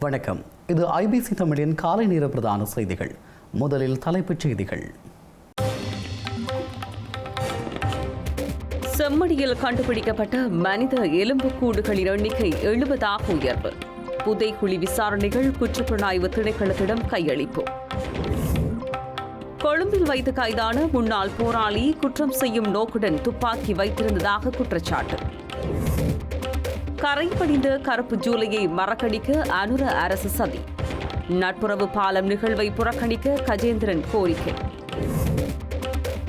வணக்கம். இது ஐபிசி தமிழின் காலை நேர பிரதான செய்திகள். முதலில் தலைப்புச் செய்திகள். செம்மடியில் கண்டுபிடிக்கப்பட்ட மனித எலும்புக்கூடுகளின் எண்ணிக்கை எழுபதாக உயர்வு. புதைக்குழி விசாரணைகள் குற்றப்புலனாய்வு திணைக்களத்திடம் கையளிப்பு. கொழும்பில் வைத்து கைதான முன்னாள் போராளி குற்றம் செய்யும் நோக்குடன் துப்பாக்கி வைத்திருந்ததாக குற்றச்சாட்டு. கரைபடிந்த கருப்பு ஜூலையை மறக்கடிக்க அனுர அரசு சதி. நட்புறவு பாலம் நிகழ்வை புறக்கணிக்க கஜேந்திரன் கோரிக்கை.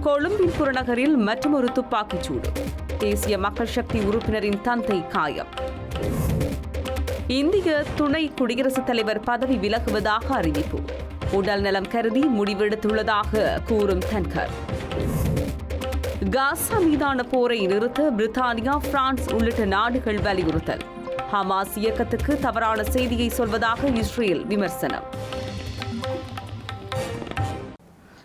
கொழும்பின் புறநகரில் மற்றொரு துப்பாக்கிச் சூடு. தேசிய மக்கள் சக்தி உறுப்பினரின் தந்தை காயம். இந்திய துணை குடியரசுத் தலைவர் பதவி விலகுவதாக அறிவிப்பு. உடல் நலம் கருதி முடிவெடுத்துள்ளதாக கூறும் தன்கர். காசா மீதான போரை நிறுத்த பிரித்தானியா பிரான்ஸ் உள்ளிட்ட நாடுகள் வலியுறுத்தல். ஹமாஸ் இயக்கத்துக்கு தவறான செய்தியை சொல்வதாக இஸ்ரேல் விமர்சனம்.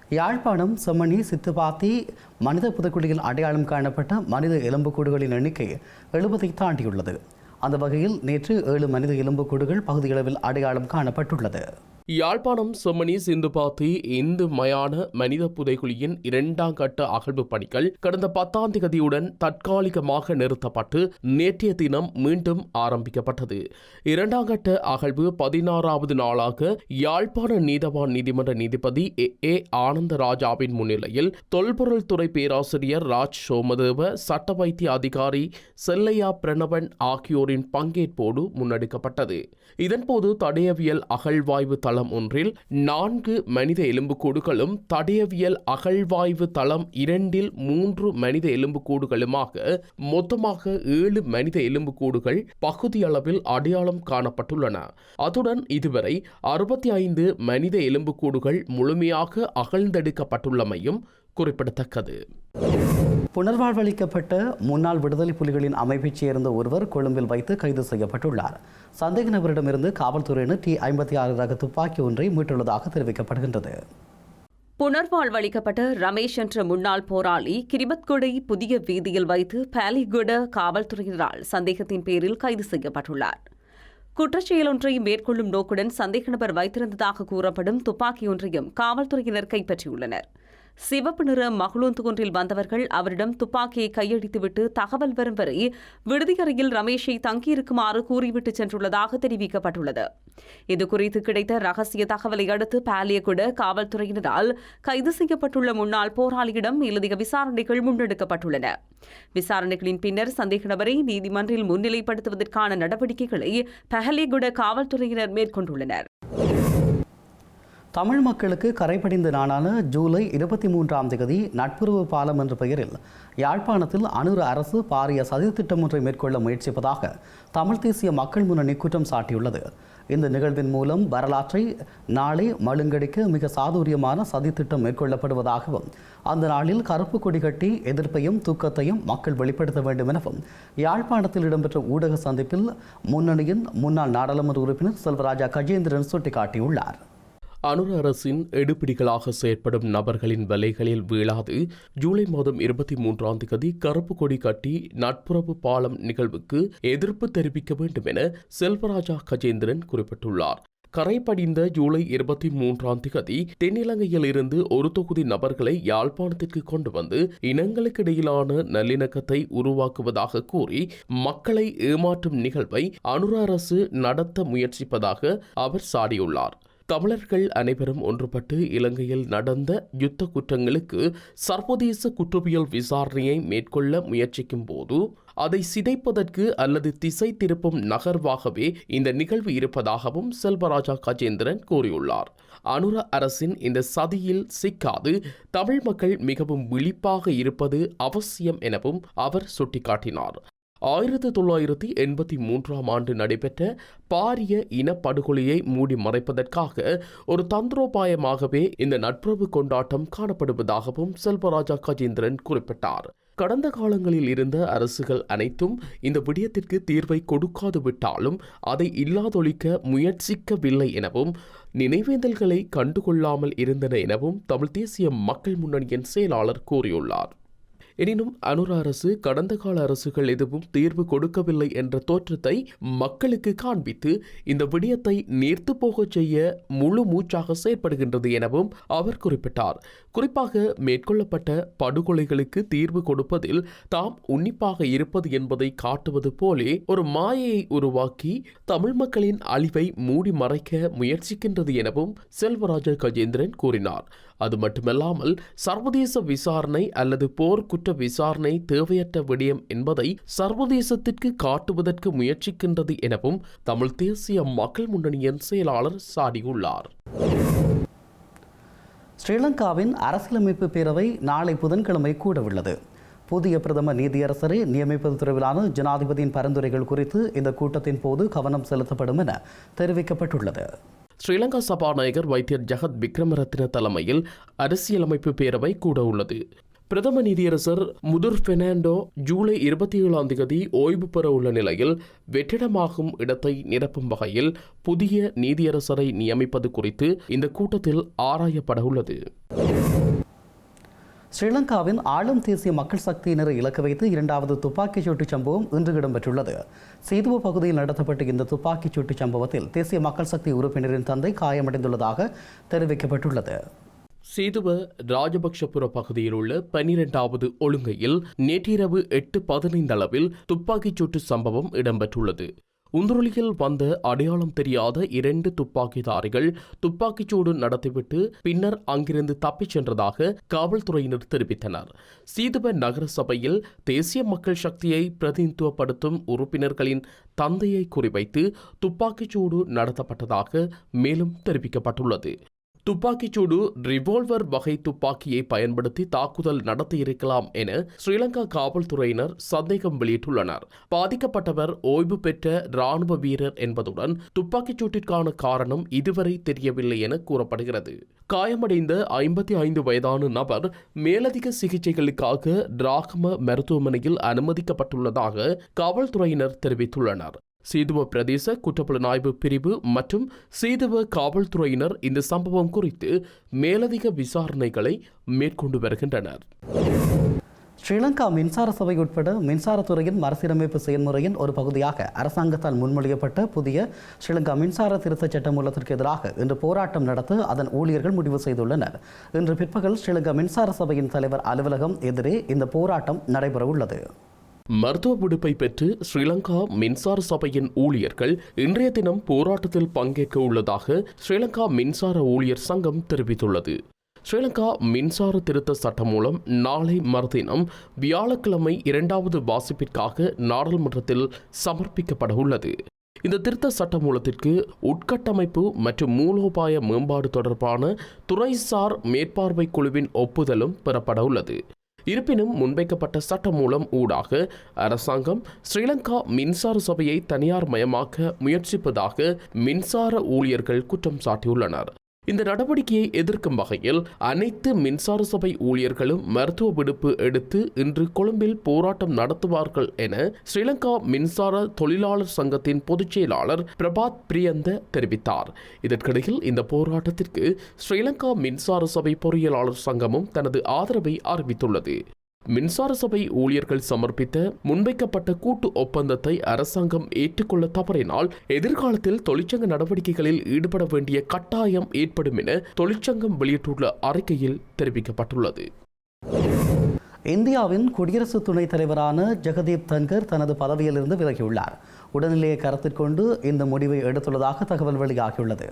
யாழ்ப்பாணம் செம்மணி சித்துபாத்தி மனித புதக்குழியில் அடையாளம் காணப்பட்ட மனித எலும்புக்கூடுகளின் எண்ணிக்கை எழுபதை தாண்டியுள்ளது. அந்த வகையில் நேற்று ஏழு மனித எலும்புக்கூடுகள் பகுதியளவில் அடையாளம் காணப்பட்டுள்ளது. யாழ்ப்பாணம் செம்மணி சிந்துபாத்தி இந்து மயான மனித புதைகுழியின் இரண்டாம் கட்ட அகழ்வு பணிகள் கடந்த பத்தாம் தேதியுடன் தற்காலிகமாக நிறுத்தப்பட்டு நேற்றைய தினம் மீண்டும் ஆரம்பிக்கப்பட்டது. இரண்டாம் கட்ட அகழ்வு பதினாறாவது நாளாக யாழ்ப்பாண நீதவான் நீதிமன்ற நீதிபதி ஏ ஏ ஆனந்தராஜாவின் முன்னிலையில் தொல்பொருள் துறை பேராசிரியர் ராஜ் சோமதேவ சட்ட வைத்திய அதிகாரி செல்லையா பிரணவன் ஆகியோரின் பங்கேற்போடு முன்னெடுக்கப்பட்டது. இதன்போது தடயவியல் அகழ்வாய்வு தளம் ஒன்றில் நான்கு மனித எலும்புக்கூடுகளும் தடயவியல் அகழ்வாய்வு தளம் இரண்டில் மூன்று மனித எலும்புக்கூடுகளுமாக மொத்தமாக ஏழு மனித எலும்புக்கூடுகள் பகுதியளவில் அடையாளம் காணப்பட்டுள்ளன. அத்துடன் இதுவரை அறுபத்தி ஐந்து மனித எலும்புக்கூடுகள் முழுமையாக அகழ்ந்தெடுக்கப்பட்டுள்ளமையும் குறிப்பிடத்தக்கது. புனர்வாழ்வளிக்கப்பட்ட முன்னாள் விடுதலை புலிகளின் அமைப்பைச் சேர்ந்த ஒருவர் கொழும்பில் வைத்து கைது செய்யப்பட்டுள்ளார். சந்தேக நபரிடமிருந்து காவல்துறையினர் டி ஐம்பத்தி ஆறு ரக துப்பாக்கி ஒன்றை மீட்டுள்ளதாக தெரிவிக்கப்படுகின்றது. புனர்வாழ்வளிக்கப்பட்ட ரமேஷ் என்ற முன்னாள் போராளி கிரிபத்குடை புதிய வீதியில் வைத்து பாலிகுட காவல்துறையினரால் சந்தேகத்தின் பேரில் கைது செய்யப்பட்டுள்ளார். குற்றச்செயல் ஒன்றை மேற்கொள்ளும் நோக்குடன் சந்தேக நபர் வைத்திருந்ததாக கூறப்படும் துப்பாக்கி ஒன்றையும் காவல்துறையினர் கைப்பற்றியுள்ளனர். சிவப்பு நிற மகளூந்து ஒன்றில் வந்தவர்கள் அவரிடம் துப்பாக்கியை கையடித்துவிட்டு தகவல் வரும் வரை விடுதியறையில் ரமேஷை தங்கியிருக்குமாறு கூறிவிட்டு சென்றுள்ளதாக தெரிவிக்கப்பட்டுள்ளது. இதுகுறித்து கிடைத்த ரகசிய தகவலை அடுத்து பாலியகுட காவல்துறையினரால் கைது செய்யப்பட்டுள்ள முன்னாள் போராளியிடம் இலதிக விசாரணைகள் முன்னெடுக்கப்பட்டுள்ளன. விசாரணைகளின் பின்னர் சந்தேக நபரை நீதிமன்றில் முன்னிலைப்படுத்துவதற்கான நடவடிக்கைகளை பஹலிகுட காவல்துறையினர் மேற்கொண்டுள்ளனர். தமிழ் மக்களுக்கு கரைபடிந்த நாளான ஜூலை இருபத்தி மூன்றாம் தேதி நட்புறவு பாலம் என்ற பெயரில் யாழ்ப்பாணத்தில் அனுர அரசு பாரிய சதித்திட்டம் ஒன்றை மேற்கொள்ள முயற்சிப்பதாக தமிழ் தேசிய மக்கள் முன்னணி குற்றம் சாட்டியுள்ளது. இந்த நிகழ்வின் மூலம் வரலாற்றை நாளை மழுங்கடிக்க மிக சாதுரியமான சதித்திட்டம் மேற்கொள்ளப்படுவதாகவும் அந்த நாளில் கருப்பு கொடி கட்டி எதிர்ப்பையும் தூக்கத்தையும் மக்கள் வெளிப்படுத்த வேண்டும் எனவும் யாழ்ப்பாணத்தில் இடம்பெற்ற ஊடக சந்திப்பில் முன்னணியின் முன்னாள் நாடாளுமன்ற உறுப்பினர் செல்வராஜா கஜேந்திரன் சுட்டிக்காட்டியுள்ளார். அனுர அரசின் எடுபிடிகளாக செயற்படும் நபர்களின் வலைகளில் வீழாது ஜூலை மாதம் இருபத்தி மூன்றாம் தேதி கருப்பு கொடி கட்டி நட்புறவு பாலம் நிகழ்வுக்கு எதிர்ப்பு தெரிவிக்க வேண்டும் என செல்வராஜா கஜேந்திரன் குறிப்பிட்டுள்ளார். கரைப்படிந்த ஜூலை இருபத்தி மூன்றாம் திகதி தென்னிலங்கையில் இருந்து ஒரு தொகுதி நபர்களை யாழ்ப்பாணத்திற்கு கொண்டு வந்து இனங்களுக்கு இடையிலான நல்லிணக்கத்தை உருவாக்குவதாக கூறி மக்களை ஏமாற்றும் நிகழ்வை அனுர அரசு நடத்த முயற்சிப்பதாக அவர் சாடியுள்ளார். தமிழர்கள் அனைவரும் ஒன்றுபட்டு இலங்கையில் நடந்த யுத்த குற்றங்களுக்கு சர்வதேச குற்றவியல் விசாரணையை மேற்கொள்ள முயற்சிக்கும் போது அதை சிதைப்பதற்கு அல்லது திசை திருப்பும் நகர்வாகவே இந்த நிகழ்வு இருப்பதாகவும் செல்வராஜா கஜேந்திரன் கூறியுள்ளார். அனுர அரசின் இந்த சதியில் சிக்காது தமிழ் மக்கள் மிகவும் விழிப்பாக இருப்பது அவசியம் எனவும் அவர் சுட்டிக்காட்டினார். ஆயிரத்தி தொள்ளாயிரத்தி எண்பத்தி மூன்றாம் ஆண்டு நடைபெற்ற பாரிய இனப்படுகொலையை மூடி மறைப்பதற்காக ஒரு தந்திரோபாயமாகவே இந்த நட்புறவு கொண்டாட்டம் காணப்படுவதாகவும் செல்வராஜா கஜேந்திரன் குறிப்பிட்டார். கடந்த காலங்களில் இருந்த அரசுகள் அனைத்தும் இந்த விடயத்திற்கு தீர்வை கொடுக்காது விட்டாலும் அதை இல்லாதொழிக்க முயற்சிக்கவில்லை எனவும் நினைவேந்தல்களை கண்டுகொள்ளாமல் இருந்தன எனவும் தமிழ் தேசிய மக்கள் முன்னணியின் செயலாளர் கூறியுள்ளார். எனினும் அனுர அரசு கடந்த கால அரசுகள் எதுவும் தீர்வு கொடுக்கவில்லை என்ற தோற்றத்தை மக்களுக்கு காண்பித்து இந்த விடயத்தை நீர்த்து போகச் செய்ய முழு மூச்சாக செயற்படுகின்றது எனவும் அவர் குறிப்பிட்டார். குறிப்பாக மேற்கொள்ளப்பட்ட படுகொலைகளுக்கு தீர்வு கொடுப்பதில் தாம் உன்னிப்பாக இருப்பது என்பதை காட்டுவது போலே ஒரு மாயையை உருவாக்கி தமிழ் மக்களின் அழிவை மூடி மறைக்க முயற்சிக்கின்றது எனவும் செல்வராஜ கஜேந்திரன் கூறினார். அது மட்டுமல்லாமல் சர்வதேச விசாரணை அல்லது போர்க்குற்ற விசாரணை தேவையற்ற விடயம் என்பதை சர்வதேசத்திற்கு காட்டுவதற்கு முயற்சிக்கின்றது எனவும் தமிழ் தேசிய மக்கள் முன்னணியின் செயலாளர் சாடியுள்ளார். ஸ்ரீலங்காவின் அரசியலமைப்பு பேரவை நாளை புதன்கிழமை கூடவுள்ளது. புதிய பிரதம நீதியரசரை நியமிப்பது தொடர்பிலான ஜனாதிபதியின் பரிந்துரைகள் குறித்து இந்த கூட்டத்தின் போது கவனம் செலுத்தப்படும் என தெரிவிக்கப்பட்டுள்ளது. ஸ்ரீலங்கா சபாநாயகர் வைத்தியர் ஜெகத் விக்ரமரத்ன தலைமையில் அரசியலமைப்பு பேரவை கூட உள்ளது பிரதம நீதியரசர் முதுர் பெர்னாண்டோ ஜூலை இருபத்தி ஏழாம் தேதி ஓய்வு பெற உள்ள நிலையில் வெற்றிடமாகும் இடத்தை நிரப்பும் வகையில் புதிய நீதியரசரை நியமிப்பது குறித்து இந்த கூட்டத்தில் ஆராயப்பட உள்ளது ஸ்ரீலங்காவின் ஆளும் தேசிய மக்கள் சக்தியினரை இலக்கு வைத்து இரண்டாவது துப்பாக்கிச் சூட்டுச் சம்பவம் இன்று இடம்பெற்றுள்ளது. சீதுவ பகுதியில் நடத்தப்பட்ட இந்த துப்பாக்கிச் சூட்டுச் சம்பவத்தில் தேசிய மக்கள் சக்தி உறுப்பினரின் தந்தை காயமடைந்துள்ளதாக தெரிவிக்கப்பட்டுள்ளது. சீதுவ ராஜபக்ஷபுர பகுதியில் உள்ள பனிரெண்டாவது ஒழுங்கையில் நேற்றிரவு எட்டு பதினைந்து அளவில் துப்பாக்கிச் சூட்டு சம்பவம் இடம்பெற்றுள்ளது. உந்துருளியில் வந்த அடையாளம் தெரியாத இரண்டு துப்பாக்கிதாரிகள் துப்பாக்கிச்சூடு நடத்திவிட்டு பின்னர் அங்கிருந்து தப்பிச் சென்றதாக காவல்துறையினர் தெரிவித்தனர். சீதுவ நகர சபையில் தேசிய மக்கள் சக்தியை பிரதிநிதித்துவப்படுத்தும் உறுப்பினர்களின் தந்தையை குறிவைத்து துப்பாக்கிச்சூடு நடத்தப்பட்டதாக மேலும் தெரிவிக்கப்பட்டுள்ளது. துப்பாக்கிச்சூடு ரிவால்வர் வகை துப்பாக்கியை பயன்படுத்தி தாக்குதல் நடத்தியிருக்கலாம் என ஸ்ரீலங்கா காவல்துறையினர் சந்தேகம் வெளியிட்டுள்ளனர். பாதிக்கப்பட்டவர் ஓய்வு பெற்ற ராணுவ வீரர் என்பதுடன் துப்பாக்கிச்சூட்டிற்கான காரணம் இதுவரை தெரியவில்லை என கூறப்படுகிறது. காயமடைந்த ஐம்பத்தி ஐந்து வயதான நபர் மேலதிக சிகிச்சைகளுக்காக டிராகம மருத்துவமனையில் அனுமதிக்கப்பட்டுள்ளதாக காவல்துறையினர் தெரிவித்துள்ளனர். சீதுவ பிரதேச குற்றப்புலனாய்வு பிரிவு மற்றும் சீதுவ காவல்துறையினர் இந்த சம்பவம் குறித்து மேலதிக விசாரணைகளை மேற்கொண்டு வருகின்றனர். ஸ்ரீலங்கா மின்சார சபை உட்பட மின்சாரத்துறையின் மறுசீரமைப்பு செயல்முறையின் ஒரு பகுதியாக அரசாங்கத்தால் முன்மொழியப்பட்ட புதிய ஸ்ரீலங்கா மின்சார திருத்த சட்டமூலத்திற்கு எதிராக இன்று போராட்டம் நடத்த அதன் ஊழியர்கள் முடிவு செய்துள்ளனர். இன்று பிற்பகல் ஸ்ரீலங்கா மின்சார சபையின் தலைவர் அலுவலகம் எதிரே இந்த போராட்டம் நடைபெறவுள்ளது. மருத்துவ விடுப்பை பெற்று ஸ்ரீலங்கா மின்சார சபையின் ஊழியர்கள் இன்றைய தினம் போராட்டத்தில் பங்கேற்க உள்ளதாக ஸ்ரீலங்கா மின்சார ஊழியர் சங்கம் தெரிவித்துள்ளது. ஸ்ரீலங்கா மின்சார திருத்த சட்டம் மூலம் நாளை மறுதினம் வியாழக்கிழமை இரண்டாவது வாசிப்பிற்காக நாடாளுமன்றத்தில் சமர்ப்பிக்கப்பட உள்ளது. இந்த திருத்த சட்ட மூலத்திற்கு உட்கட்டமைப்பு மற்றும் மூலோபாய மேம்பாடு தொடர்பான துறைசார் மேற்பார்வை குழுவின் ஒப்புதலும் பெறப்பட உள்ளது. இருப்பினும் முன்வைக்கப்பட்ட சட்ட மூலம் ஊடாக அரசாங்கம் ஸ்ரீலங்கா மின்சார சபையை தனியார் மயமாக்க முயற்சிப்பதாக மின்சார ஊழியர்கள் குற்றம் சாட்டியுள்ளனர். இந்த நடவடிக்கையை எதிர்க்கும் வகையில் அனைத்து மின்சார சபை ஊழியர்களும் மருத்துவ விடுப்பு எடுத்து இன்று கொழும்பில் போராட்டம் நடத்துவார்கள் என ஸ்ரீலங்கா மின்சார தொழிலாளர் சங்கத்தின் பொதுச் செயலாளர் பிரபாத் பிரியந்த தெரிவித்தார். இதற்கிடையில் இந்த போராட்டத்திற்கு ஸ்ரீலங்கா மின்சார சபை பொறியியலாளர் சங்கமும் தனது ஆதரவை அறிவித்துள்ளது. மின்சார சபை ஊழியர்கள் சமர்ப்பித்த முன்வைக்கப்பட்ட கூட்டு ஒப்பந்தத்தை அரசாங்கம் ஏற்றுக்கொள்ள தவறினால் எதிர்காலத்தில் தொழிற்சங்க நடவடிக்கைகளில் ஈடுபட வேண்டிய கட்டாயம் ஏற்படும் என தொழிற்சங்கம் வெளியிட்டுள்ள அறிக்கையில் தெரிவிக்கப்பட்டுள்ளது. இந்தியாவின் குடியரசு துணைத் தலைவரான ஜெகதீப் தன்கர் தனது பதவியிலிருந்து விலகியுள்ளார். உடல்நிலையை கருத்தில் கொண்டு இந்த முடிவை எடுத்துள்ளதாக தகவல் வெளியாகியுள்ளது.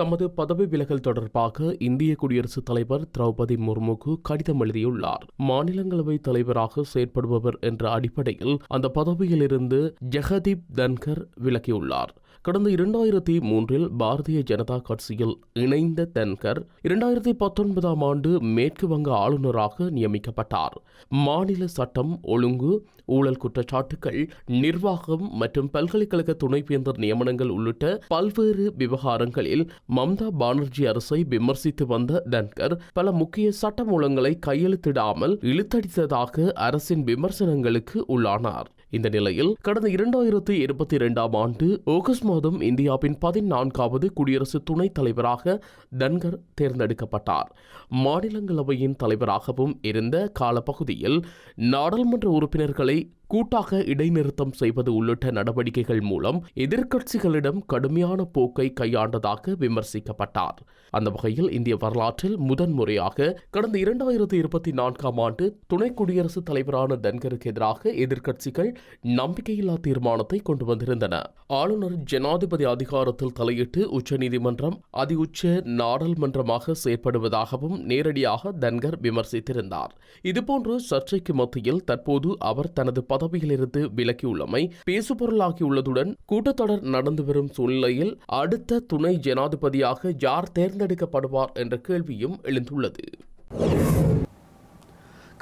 தமது பதவி விலகல் தொடர்பாக இந்திய குடியரசுத் தலைவர் திரௌபதி முர்முக்கு கடிதம் எழுதியுள்ளார். மாநிலங்களவை தலைவராக செயற்படுபவர் என்ற அடிப்படையில் அந்த பதவியிலிருந்து ஜெகதீப் தன்கர் விலகியுள்ளார். கடந்த இரண்டாயிரத்தி மூன்றில் பாரதிய ஜனதா கட்சியில் இணைந்த தன்கர் இரண்டாயிரத்தி பத்தொன்பதாம் ஆண்டு மேற்கு வங்க ஆளுநராக நியமிக்கப்பட்டார். மாநில சட்டம் ஒழுங்கு ஊழல் குற்றச்சாட்டுகள் நிர்வாகம் மற்றும் பல்கலைக்கழக துணைவேந்தர் நியமனங்கள் உள்ளிட்ட பல்வேறு விவகாரங்களில் மம்தா பானர்ஜி அரசை விமர்சித்து வந்த தன்கர் பல முக்கிய சட்டமூலங்களை கையெழுத்திடாமல் இழுத்தடித்ததாக அரசின் விமர்சனங்களுக்கு உள்ளானார். இந்த நிலையில் கடந்த இரண்டாயிரத்தி இருபத்தி இரண்டாம் ஆண்டு ஆகஸ்ட் மாதம் இந்தியாவின் பதினான்காவது குடியரசு துணைத் தலைவராக தன்கர் தேர்ந்தெடுக்கப்பட்டார். மாநிலங்களவையின் தலைவராகவும் இருந்த காலப்பகுதியில் நாடாளுமன்ற உறுப்பினர்களை கூட்டாக இடைநிறுத்தம் செய்வது உள்ளிட்ட நடவடிக்கைகள் மூலம் எதிர்க்கட்சிகளிடம் கடுமையான போக்கை கையாண்டதாக விமர்சிக்கப்பட்டார். அந்த வகையில் இந்திய வரலாற்றில் முதன்முறையாக கடந்த இரண்டாயிரத்தி இருபத்தி நான்காம் ஆண்டு துணை குடியரசுத் தலைவரான தன்கருக்கு எதிராக எதிர்க்கட்சிகள் நம்பிக்கையில்லா தீர்மானத்தை கொண்டு வந்திருந்தன. ஆளுநர் ஜனாதிபதி அதிகாரத்தில் தலையிட்டு உச்சநீதிமன்றம் அதிஉச்ச நாடாளுமன்றமாக செயற்படுவதாகவும் நேரடியாக தன்கர் விமர்சித்திருந்தார். இதுபோன்று சர்ச்சைக்கு மத்தியில் தற்போது அவர் தனது பதவியிலிருந்து விலகியுள்ளமை பேசுபொருளாகியுள்ளதுடன் கூட்டத்தொடர் நடந்து வரும் சூழ்நிலையில் அடுத்த துணை ஜனாதிபதியாக யார் தேர்ந்தெடுக்கப்படுவார் என்ற கேள்வியும் எழுந்துள்ளது.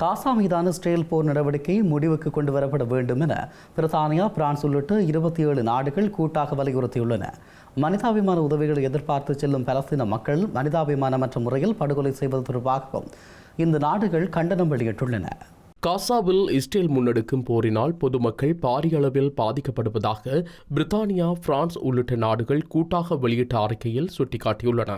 காசா மீதான இஸ்ரேல் போர் நடவடிக்கை முடிவுக்கு கொண்டு வரப்பட வேண்டும் என பிரித்தானியா பிரான்ஸ் உள்ளிட்ட இருபத்தி ஏழு நாடுகள் கூட்டாக வலியுறுத்தியுள்ளன. மனிதாபிமான உதவிகளை எதிர்பார்த்து செல்லும் பலஸ்தீன மக்கள் மனிதாபிமானமற்ற முறையில் படுகொலை செய்வது தொடர்பாகவும் இந்த நாடுகள் கண்டனம் வெளியிட்டுள்ளன. காசாவில் இஸ்ரேல் முன்னெடுக்கும் போரினால் பொதுமக்கள் பாரிய அளவில் பாதிக்கப்படுவதாக பிரித்தானியா பிரான்ஸ் உள்ளிட்ட நாடுகள் கூட்டாக வெளியிட்ட அறிக்கையில் சுட்டிக்காட்டியுள்ளன.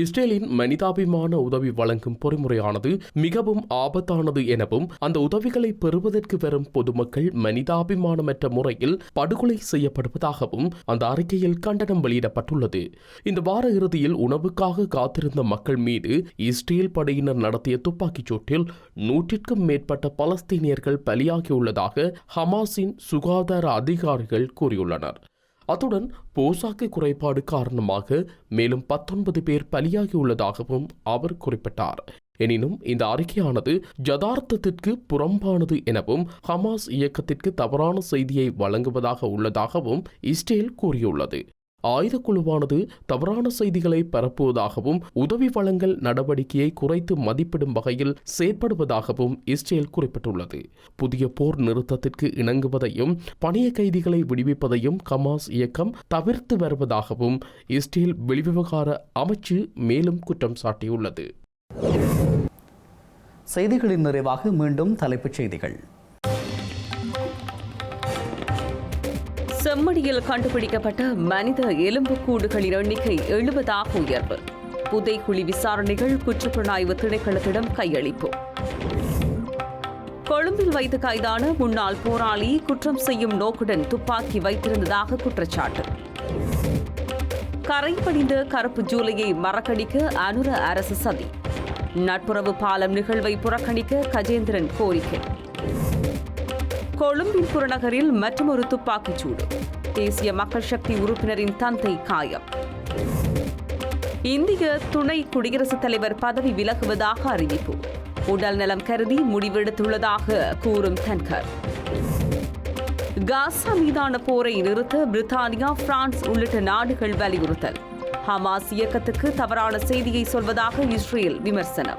இஸ்ரேலின் மனிதாபிமான உதவி வழங்கும் பொறிமுறையானது மிகவும் ஆபத்தானது எனவும் அந்த உதவிகளை பெறுவதற்கு வரும் பொதுமக்கள் மனிதாபிமானமற்ற முறையில் படுகொலை செய்யப்படுவதாகவும் அந்த அறிக்கையில் கண்டனம் வெளியிடப்பட்டுள்ளது. இந்த வார இறுதியில் உணவுக்காக காத்திருந்த மக்கள் மீது இஸ்ரேல் படையினர் நடத்திய துப்பாக்கிச் சூட்டில் நூற்றிற்கும் மேற்பட்ட பலஸ்தீனியர்கள் பலியாகியுள்ளதாக ஹமாஸின் சுகாதார அதிகாரிகள் கூறியுள்ளனர். அத்துடன் போசாக்கு குறைபாடு காரணமாக மேலும் பத்தொன்பது பேர் பலியாகியுள்ளதாகவும் அவர் குறிப்பிட்டார். எனினும் இந்த அறிக்கையானது ஜதார்த்தத்திற்கு புறம்பானது எனவும் ஹமாஸ் இயக்கத்திற்கு தவறான செய்தியை வழங்குவதாக உள்ளதாகவும் இஸ்ரேல் கூறியுள்ளது. ஆயுதக்குழுவானது தவறான செய்திகளை பரப்புவதாகவும் உதவி வழங்கல் நடவடிக்கையை குறைத்து மதிப்பிடும் வகையில் செயற்படுவதாகவும் இஸ்ரேல் குறிப்பிட்டுள்ளது. புதிய போர் நிறுத்தத்திற்கு இணங்குவதையும் பணிய கைதிகளை விடுவிப்பதையும் கமாஸ் இயக்கம் தவிர்த்து வருவதாகவும் இஸ்ரேல் வெளிவிவகார அமைச்சு மேலும் குற்றம் சாட்டியுள்ளது. செய்திகளின் நிறைவாக மீண்டும் தலைப்புச் செய்திகள். செம்மடியில் கண்டுபிடிக்கப்பட்ட மனித எலும்புக்கூடுகளின் எண்ணிக்கை எழுபதாக உயர்வு. புதைக்குழி விசாரணைகள் குற்றப்புலனாய்வு திணைக்களத்திடம் கையளிப்பு. கொழும்பில் வைத்து கைதான முன்னாள் போராளி குற்றம் செய்யும் நோக்குடன் துப்பாக்கி வைத்திருந்ததாக குற்றச்சாட்டு. கரை படிந்த கருப்பு ஜூலையை மறக்கடிக்க அனுர அரசு சதி. நட்புறவு பாலம் நிகழ்வை புறக்கணிக்க கஜேந்திரன் கோரிக்கை. கொழும்பின் புறநகரில் மற்றொரு துப்பாக்கிச் சூடு. தேசிய மக்கள் சக்தி உறுப்பினரின் தந்தை காயம். இந்திய துணை குடியரசுத் தலைவர் பதவி விலகுவதாக அறிவிப்பு. உடல் நலம் கருதி முடிவெடுத்துள்ளதாக கூறும் தன்கர். காசா மீதான போரை நிறுத்த பிரித்தானியா பிரான்ஸ் உள்ளிட்ட நாடுகள் வலியுறுத்தல். ஹமாஸ் இயக்கத்துக்கு தவறான செய்தியை சொல்வதாக இஸ்ரேல் விமர்சனம்.